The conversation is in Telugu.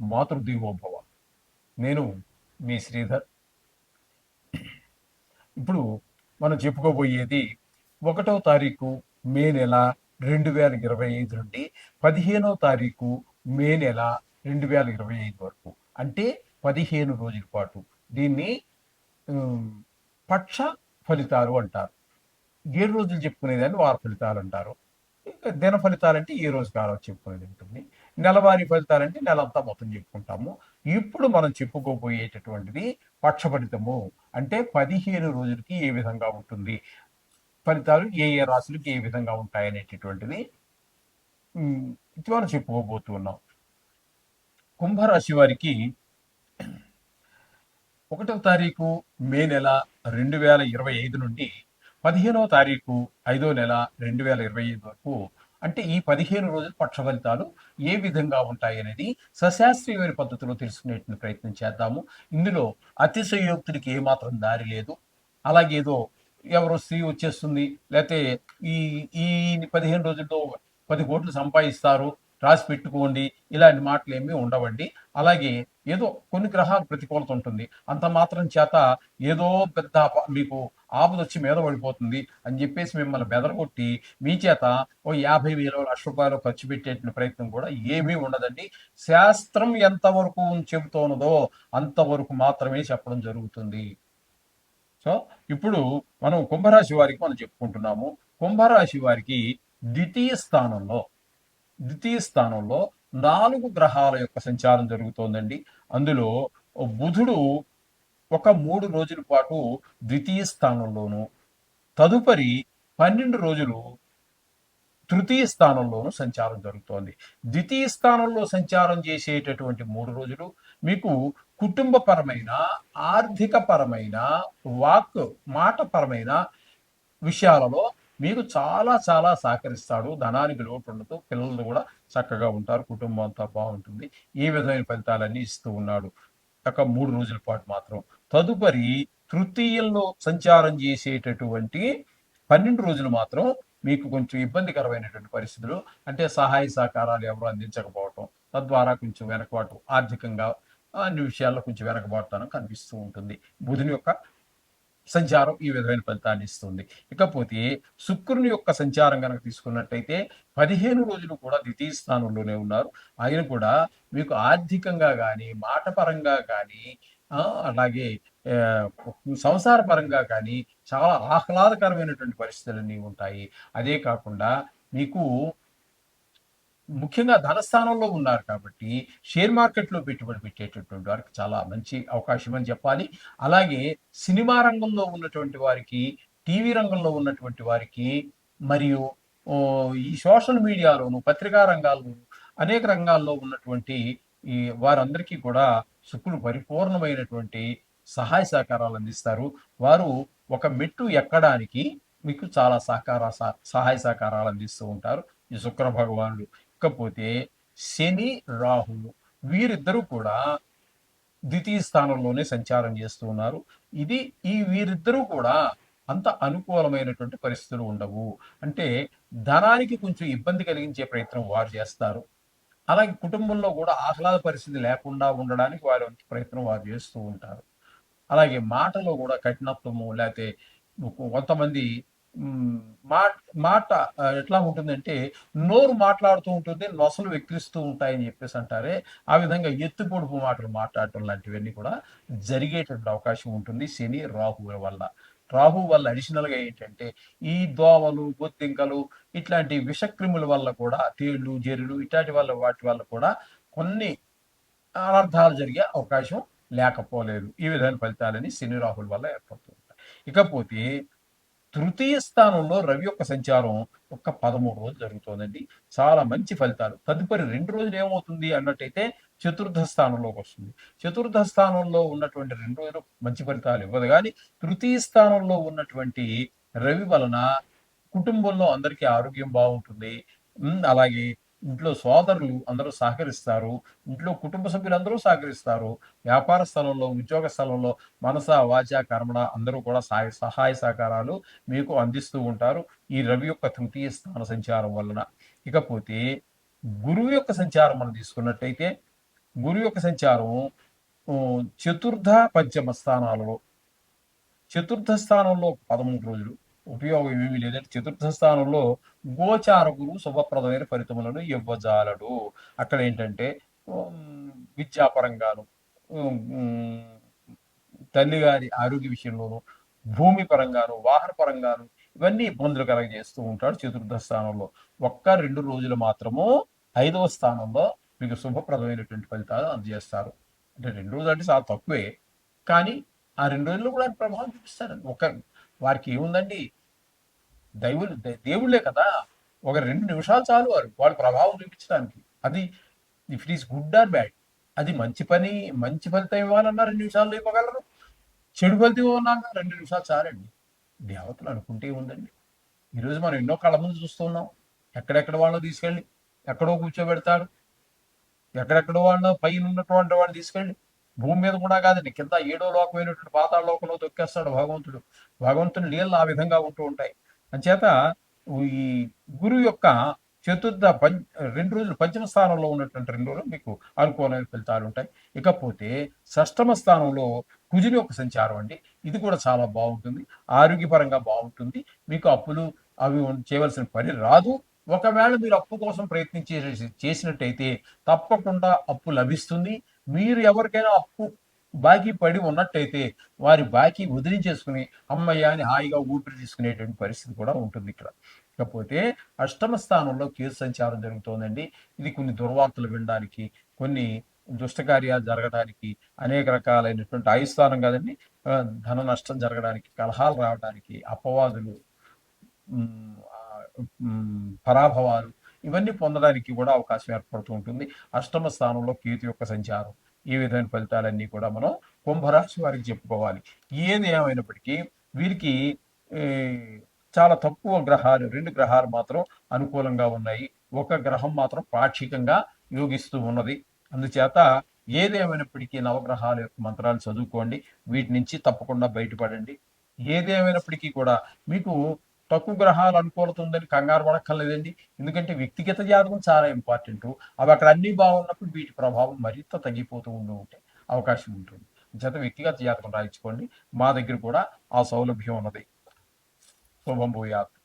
మాతృదేవోభవ. నేను మీ శ్రీధర్. ఇప్పుడు మనం చెప్పుకోబోయేది ఒకటో తారీఖు మే నెల రెండు వేల ఇరవై ఐదు నుండి పదిహేనో తారీఖు మే నెల రెండు వేల ఇరవై ఐదు వరకు. అంటే పదిహేను రోజుల పాటు. దీన్ని పక్ష ఫలితాలు అంటారు. ఏడు రోజులు చెప్పుకునేదాన్ని వార ఫలితాలు అంటారు. ఇంకా దిన ఫలితాలంటే ఏ రోజు కాలం చెప్పుకునేది ఉంటుంది. నెలవారీ ఫలితాలంటే నెలంతా మొత్తం చెప్పుకుంటాము. ఇప్పుడు మనం చెప్పుకోబోయేటటువంటిది పక్ష ఫలితము అంటే పదిహేను రోజులకి ఏ విధంగా ఉంటుంది? ఫలితాలు ఏ ఏ రాశులకి ఏ విధంగా ఉంటాయి అనేటటువంటిది ఇది మనం చెప్పుకోబోతున్నాం. కుంభరాశి వారికి ఒకటవ తారీఖు మే నెల రెండు వేల ఇరవై ఐదు నుండి పదిహేనవ తారీఖు ఐదో నెల రెండు వేల ఇరవై ఐదు వరకు అంటే ఈ పదిహేను రోజుల పక్ష ఫలితాలు ఏ విధంగా ఉంటాయి అనేది సశాస్త్రీయమైన పద్ధతిలో తెలుసుకునేటువంటి ప్రయత్నం చేద్దాము. ఇందులో అతిశయోక్తుడికి ఏమాత్రం దారి లేదు. అలాగే ఏదో ఎవరో స్త్రీ వచ్చేస్తుంది లేకపోతే ఈ ఈ పదిహేను రోజుల్లో పది కోట్లు సంపాదిస్తారు రాసి పెట్టుకోండి ఇలాంటి మాటలు ఏమీ ఉండవండి. అలాగే ఏదో కొన్ని గ్రహాలు ప్రతికూలత ఉంటుంది. అంత మాత్రం చేత ఏదో పెద్ద మీకు ఆపద వచ్చి మీద పడిపోతుంది అని చెప్పేసి మిమ్మల్ని బెదరగొట్టి మీ చేత ఓ యాభై వేలు లక్ష రూపాయలు ఖర్చు పెట్టేటువంటి ప్రయత్నం కూడా ఏమీ ఉండదండి. శాస్త్రం ఎంతవరకు చెబుతున్నదో అంతవరకు మాత్రమే చెప్పడం జరుగుతుంది. సో ఇప్పుడు మనం కుంభరాశి వారికి మనం చెప్పుకుంటున్నాము. కుంభరాశి వారికి ద్వితీయ స్థానంలో ద్వితీయ స్థానంలో నాలుగు గ్రహాల యొక్క సంచారం జరుగుతోందండి. అందులో బుధుడు ఒక మూడు రోజుల పాటు ద్వితీయ స్థానంలోను తదుపరి పన్నెండు రోజులు తృతీయ స్థానంలోనూ సంచారం జరుగుతోంది. ద్వితీయ స్థానంలో సంచారం చేసేటటువంటి మూడు రోజులు మీకు కుటుంబపరమైన ఆర్థికపరమైన వాక్ మాటపరమైన విషయాలలో మీకు చాలా చాలా సహకరిస్తాడు. ధనానికి లోటు ఉండదు. పిల్లలు కూడా చక్కగా ఉంటారు. కుటుంబం అంతా బాగుంటుంది. ఈ విధమైన ఫలితాలన్నీ ఇస్తూ ఉన్నాడు. ఒక మూడు రోజుల పాటు మాత్రం. తదుపరి తృతీయంలో సంచారం చేసేటటువంటి పన్నెండు రోజులు మాత్రం మీకు కొంచెం ఇబ్బందికరమైనటువంటి పరిస్థితులు అంటే సహాయ సహకారాలు ఎవరు అందించకపోవటం తద్వారా కొంచెం వెనకబాటు ఆర్థికంగా అన్ని విషయాల్లో కొంచెం వెనకబాటుతనం కనిపిస్తూ ఉంటుంది. బుధుని యొక్క సంచారం ఈ విధమైన ఫలితాన్ని ఇస్తుంది. ఇకపోతే శుక్రుని యొక్క సంచారం కనుక తీసుకున్నట్టయితే పదిహేను రోజులు కూడా ద్వితీయ స్థానంలోనే ఉన్నారు. ఆయన కూడా మీకు ఆర్థికంగా కానీ మాట పరంగా కానీ అలాగే సంసార పరంగా కానీ చాలా ఆహ్లాదకరమైనటువంటి పరిస్థితులన్నీ ఉంటాయి. అదే కాకుండా మీకు ముఖ్యంగా ధనస్థానంలో ఉన్నారు కాబట్టి షేర్ మార్కెట్లో పెట్టుబడి పెట్టేటటువంటి వారికి చాలా మంచి అవకాశం అని చెప్పాలి. అలాగే సినిమా రంగంలో ఉన్నటువంటి వారికి టీవీ రంగంలో ఉన్నటువంటి వారికి మరియు ఈ సోషల్ మీడియాలోను పత్రికా రంగాల్లోను అనేక రంగాల్లో ఉన్నటువంటి ఈ వారందరికీ కూడా శుక్రుడు పరిపూర్ణమైనటువంటి సహాయ సహకారాలు అందిస్తారు. వారు ఒక మెట్టు ఎక్కడానికి మీకు చాలా సహకార సహాయ సహకారాలు అందిస్తూ ఉంటారు. ఈ శుక్ర భగవానుడు ఇకపోతే శని రాహు వీరిద్దరూ కూడా ద్వితీయ స్థానంలోనే సంచారం చేస్తూ ఉన్నారు. ఇది ఈ వీరిద్దరూ కూడా అంత అనుకూలమైనటువంటి పరిస్థితులు ఉండవు. అంటే ధనానికి కొంచెం ఇబ్బంది కలిగించే ప్రయత్నం వారు చేస్తారు. అలాగే కుటుంబంలో కూడా ఆహ్లాద పరిస్థితి లేకుండా ఉండడానికి వారి ప్రయత్నం వారు చేస్తూ ఉంటారు. అలాగే మాటలో కూడా కఠినత్వము లేకపోతే కొంతమంది మాట మాట ఎట్లా ఉంటుందంటే నోరు మాట్లాడుతూ ఉంటుంది నొసలు వెక్కిరిస్తూ ఉంటాయని చెప్పేసి అంటారే. ఆ విధంగా ఎత్తు పొడుపు మాటలు మాట్లాడటం లాంటివన్నీ కూడా జరిగేటువంటి అవకాశం ఉంటుంది శని రాహువుల వల్ల. రాహు వల్ల అడిషనల్గా ఏంటంటే ఈ దోవలు బొద్దింకలు ఇట్లాంటి విషక్రిముల వల్ల కూడా తేళ్ళు జెరులు ఇట్లాంటి వల్ల వాటి వల్ల కూడా కొన్ని అనర్థాలు జరిగే అవకాశం లేకపోలేదు. ఈ విధమైన ఫలితాలని శని రాహుల వల్ల ఏర్పడుతూ ఉంటాయి. ఇకపోతే తృతీయ స్థానంలో రవి యొక్క సంచారం ఒక పదమూడు రోజులు జరుగుతోందండి. చాలా మంచి ఫలితాలు. తదుపరి రెండు రోజులు ఏమవుతుంది అన్నట్టయితే చతుర్థ స్థానంలోకి వస్తుంది. చతుర్థ స్థానంలో ఉన్నటువంటి రెండు రోజులు మంచి ఫలితాలు ఇవ్వదు. కానీ తృతీయ స్థానంలో ఉన్నటువంటి రవి వలన కుటుంబంలో అందరికీ ఆరోగ్యం బాగుంటుంది. అలాగే ఇంట్లో సోదరులు అందరూ సహకరిస్తారు. ఇంట్లో కుటుంబ సభ్యులందరూ సహకరిస్తారు. వ్యాపార స్థలంలో ఉద్యోగ స్థలంలో మనస వాచ కర్మణ అందరూ కూడా సహాయ సహాయ సహకారాలు మీకు అందిస్తూ ఉంటారు. ఈ రవి యొక్క తృతీయ స్థాన సంచారం వలన. ఇకపోతే గురువు యొక్క సంచారం మనం తీసుకున్నట్టయితే గురువు యొక్క సంచారం చతుర్థ పంచమ స్థానాలలో చతుర్థ స్థానంలో పదమూడు రోజులు ఉపయోగం ఏమీ లేదంటే చతుర్థ స్థానంలో గోచార గురువు శుభప్రదమైన ఫలితములను ఇవ్వజాలడు. అక్కడ ఏంటంటే విద్యాపరంగాను తల్లిగారి ఆరోగ్య విషయంలోను భూమి పరంగాను వాహన పరంగాను ఇవన్నీ ఇబ్బందులు కలగజేస్తూ ఉంటాడు చతుర్థ స్థానంలో ఒక్క రెండు రోజులు మాత్రము ఐదవ స్థానంలో మీకు శుభప్రదమైనటువంటి ఫలితాలు అందజేస్తారు. అంటే రెండు రోజులు అంటే చాలా తక్కువే. కానీ ఆ రెండు రోజులు కూడా ప్రభావం చూపిస్తారు ఒక వారికి ఏముందండి? దైవులు దే- దేవుళ్ళే కదా. ఒక రెండు నిమిషాలు చాలు వారు వాళ్ళ ప్రభావం చూపించడానికి. అది if it is good or bad అది మంచి పని మంచి ఫలితం ఇవ్వాలన్నా రెండు నిమిషాల్లో ఇవ్వగలరు. చెడు ఫలితం ఇవ్వాలన్నా రెండు నిమిషాలు చాలండి. దేవతలు అనుకుంటే ఉందండి ఈరోజు మనం ఎన్నో కళ్ళ ముందు చూస్తున్నాం. ఎక్కడెక్కడ వాళ్ళని తీసుకెళ్ళి ఎక్కడో కూర్చోబెడతాడు ఎక్కడెక్కడ వాళ్ళ పైన ఉన్నటువంటి వాడిని తీసుకెళ్ళి భూమి మీద కూడా కాదండి కింద ఏడో లోకమైనటువంటి పాతాళ లోకంలో తొక్కేస్తాడు భగవంతుడు. భగవంతుని నీళ్ళు ఆ విధంగా ఉంటూ ఉంటాయి. అంచేత ఈ గురువు యొక్క చతుర్థ పం రెండు రోజులు పంచమ స్థానంలో ఉన్నటువంటి రెండు రోజులు మీకు అనుకూలమైన ఫలితాలు ఉంటాయి. ఇకపోతే షష్టమ స్థానంలో కుజుని యొక్క సంచారం అండి. ఇది కూడా చాలా బాగుంటుంది. ఆరోగ్యపరంగా బాగుంటుంది. మీకు అప్పులు అవి చేయవలసిన పని రాదు. ఒకవేళ మీరు అప్పు కోసం ప్రయత్నించే చేసినట్టయితే తప్పకుండా అప్పు లభిస్తుంది. మీరు ఎవరికైనా అప్పు బాకీ పడి ఉన్నట్టయితే వారి బాకీ వదిలించేసుకుని అమ్మయ్య అని హాయిగా ఊపిరి తీసుకునేటువంటి పరిస్థితి కూడా ఉంటుంది ఇక్కడ. ఇకపోతే అష్టమ స్థానంలో కేసు సంచారం జరుగుతోందండి. ఇది కొన్ని దుర్వార్తలు వినడానికి కొన్ని దుష్టకార్యాలు జరగడానికి అనేక రకాలైనటువంటి ఆయుస్థానం కాదండి ధన నష్టం జరగడానికి కలహాలు రావడానికి అపవాదులు పరాభవాలు ఇవన్నీ పొందడానికి కూడా అవకాశం ఏర్పడుతూ ఉంటుంది. అష్టమ స్థానంలో కేతు యొక్క సంచారం. ఈ విధమైన ఫలితాలన్నీ కూడా మనం కుంభరాశి వారికి చెప్పుకోవాలి. ఏది ఏమైనప్పటికీ వీరికి చాలా తక్కువ గ్రహాలు రెండు గ్రహాలు మాత్రం అనుకూలంగా ఉన్నాయి. ఒక గ్రహం మాత్రం పాక్షికంగా యోగిస్తూ ఉన్నది. అందుచేత ఏదేమైనప్పటికీ నవగ్రహాల యొక్క మంత్రాలు చదువుకోండి. వీటి నుంచి తప్పకుండా బయటపడండి. ఏదేమైనప్పటికీ కూడా మీకు తక్కువ గ్రహాలు అనుకూలత ఉందని కంగారు పడక్కర్లేదండి. ఎందుకంటే వ్యక్తిగత జాతకం చాలా ఇంపార్టెంట్ అవి అక్కడ అన్ని బాగున్నప్పుడు వీటి ప్రభావం మరింత తగ్గిపోతూ ఉండి ఉంటే అవకాశం ఉంటుంది. చేత వ్యక్తిగత జాతకం రాయించుకోండి. మా దగ్గర కూడా ఆ సౌలభ్యం ఉన్నది. శుభం భూయాత్.